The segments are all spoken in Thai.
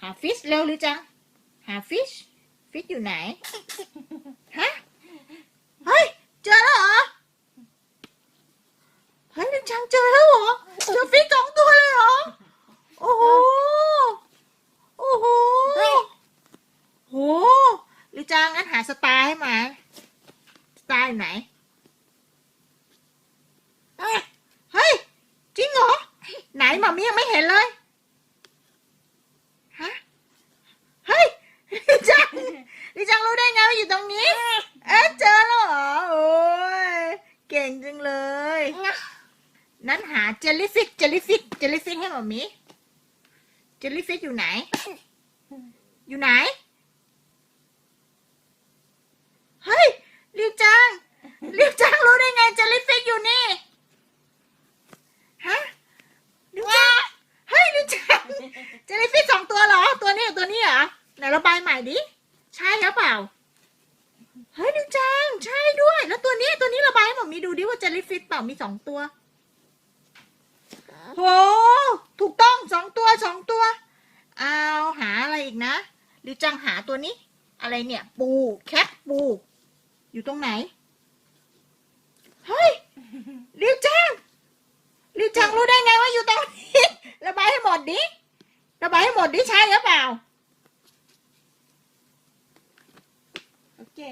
หาฟิชเร็วหรือจัง หาฟิช ฟิชอยู่ไหน ฮะ เฮ้ย เจอแล้วเหรอ เฮ้ยลินจังเจอแล้วเหรอ เจอฟิชสองตัวเลยเหรอ โอ้โห โอ้โห โหลินจังงั้นหาสตาร์ให้มาสตาร์อยู่ไหน เฮ้ย จริงเหรอ ไหนมามียังไม่เห็นเลย ฮะ เฮ้ยลิจัง ลิจังรู้ได้ไงว่าอยู่ตรงนี้ เอ๊ะเจอแล้วเหรอ โอ้ยเก่งจังเลย นั้นหาเจลลี่ฟิชเจลลี่ฟิชเจลลี่ฟิชให้หมามีเจลลี่ฟิชอยู่ไหน อยู่ไหน เฮ้ยลิวจังลิวจังรู้ได้ไงเจลลี่ฟิชอยู่นี่ ฮะลิวจังเฮ้ยลิวจังเจลลี่ฟิชสองตัวเหรอ ตัวนี้กับตัวนี้เหรอ ไหนระบายใหม่ดิ ใช่หรือเปล่า เฮ้ยลิวจัง ใช่ด้วย แล้วตัวนี้ตัวนี้ระบายให้หมอมีดูดิว่าเจลลี่ฟิชเปล่ามีสองตัวโหถูกต้องสองตัวสองตัว เอาหาอะไรอีกนะลิวจังหาตัวนี้ อะไรเนี่ย ปูแคทปู อยู่ตรงไหน เฮ้ยลิวจังลิวจังรู้ได้ไงว่าอยู่ตรงนี้ระบายให้หมดดิระบายให้หมดดิใช่หรือเปล่า โอ เค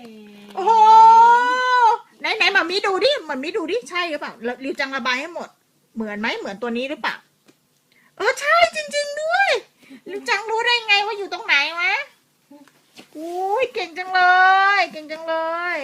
โอ้โหไหนไหนหมามีดูดิหมามีดูดิใช่หรือเปล่าแล้วลิวจังระบายให้หมด เหมือนไหมเหมือนตัวนี้หรือเปล่าเออใช่จริง ๆ ด้วยลิวจังรู้ได้ไงว่าอยู่ตรงไหนวะโอ้ยเก่งจังเลย เก่งจังเลย